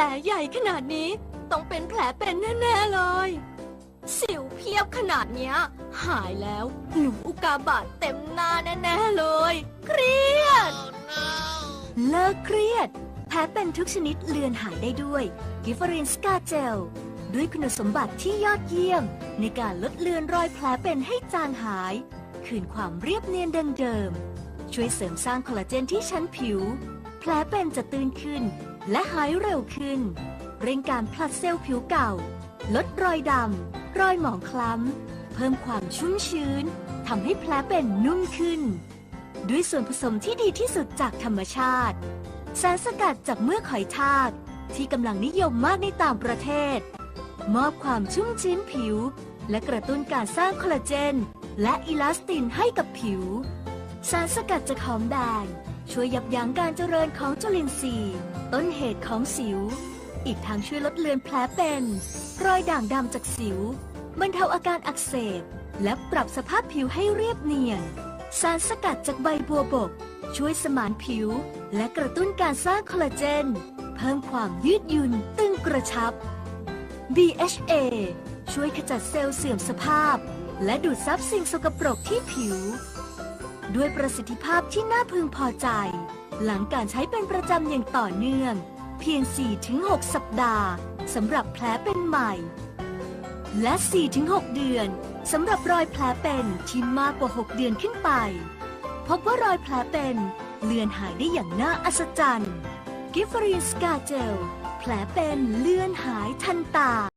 ลใหญ่ขนาดนี้ ต้องเป็นแผลเป็นแน่ๆเลย สิวเพียบขนาดเนี้ย หายแล้วหนูอุกาบาตเต็มหน้าแน่ๆเลย เครียด เลิกเครียด แผลเป็นทุกชนิดเลือนหายได้ด้วย กิฟเฟอรินสกาเจล ด้วยคุณสมบัติที่ยอดเยี่ยม ในการลดเลือนรอยแผลเป็นให้จางหาย คืนความเรียบเนียนดังเดิม ช่วยเสริมสร้างคอลลาเจนที่ชั้นผิว แผลเป็นจะตื้นขึ้น และหายเร็วขึ้น เร่งการผลัดเซลล์ผิวเก่า ลดรอยดำ รอยหมองคล้ำ เพิ่มความชุ่มชื้นทำให้แผลเป็นนุ่มขึ้น ด้วยส่วนผสมที่ดีที่สุดจากธรรมชาติ สารสกัดจากเมือกหอยทากที่กำลังนิยมมากในต่างประเทศ มอบความชุ่มชื้นผิว และกระตุ้นการสร้างคอลลาเจน และอิลาสตินให้กับผิว สารสกัดจากหอมแดง ช่วยยับยั้งการเจริญของจุลินทรีย์ ต้นเหตุของสิว อีกทั้งช่วยลดเลือนแผลเป็น รอยด่างดำจากสิวบรรเทาอาการอักเสบ และปรับสภาพผิวให้เรียบเนียน สารสกัดจากใบบัวบก ช่วยสมานผิว และกระตุ้นการสร้างคอลลาเจน เพิ่มความยืดหยุ่นตึงกระชับ BHA ช่วยขจัดเซลล์เสื่อมสภาพ และดูดซับสิ่งสกปรกที่ผิว ด้วยประสิทธิภาพที่น่าพึงพอใจ หลังการใช้เป็นประจำอย่างต่อเนื่อง เพียง 4-6 สัปดาห์สำหรับแผลเป็นใหม่ และ 4-6 เดือนสำหรับรอยแผลเป็นที่มากกว่า 6 เดือนขึ้นไป พบว่ารอยแผลเป็นเลือนหายได้อย่างน่าอัศจรรย์ กิฟฟรีนสกาเจล แผลเป็นเลือนหายทันตา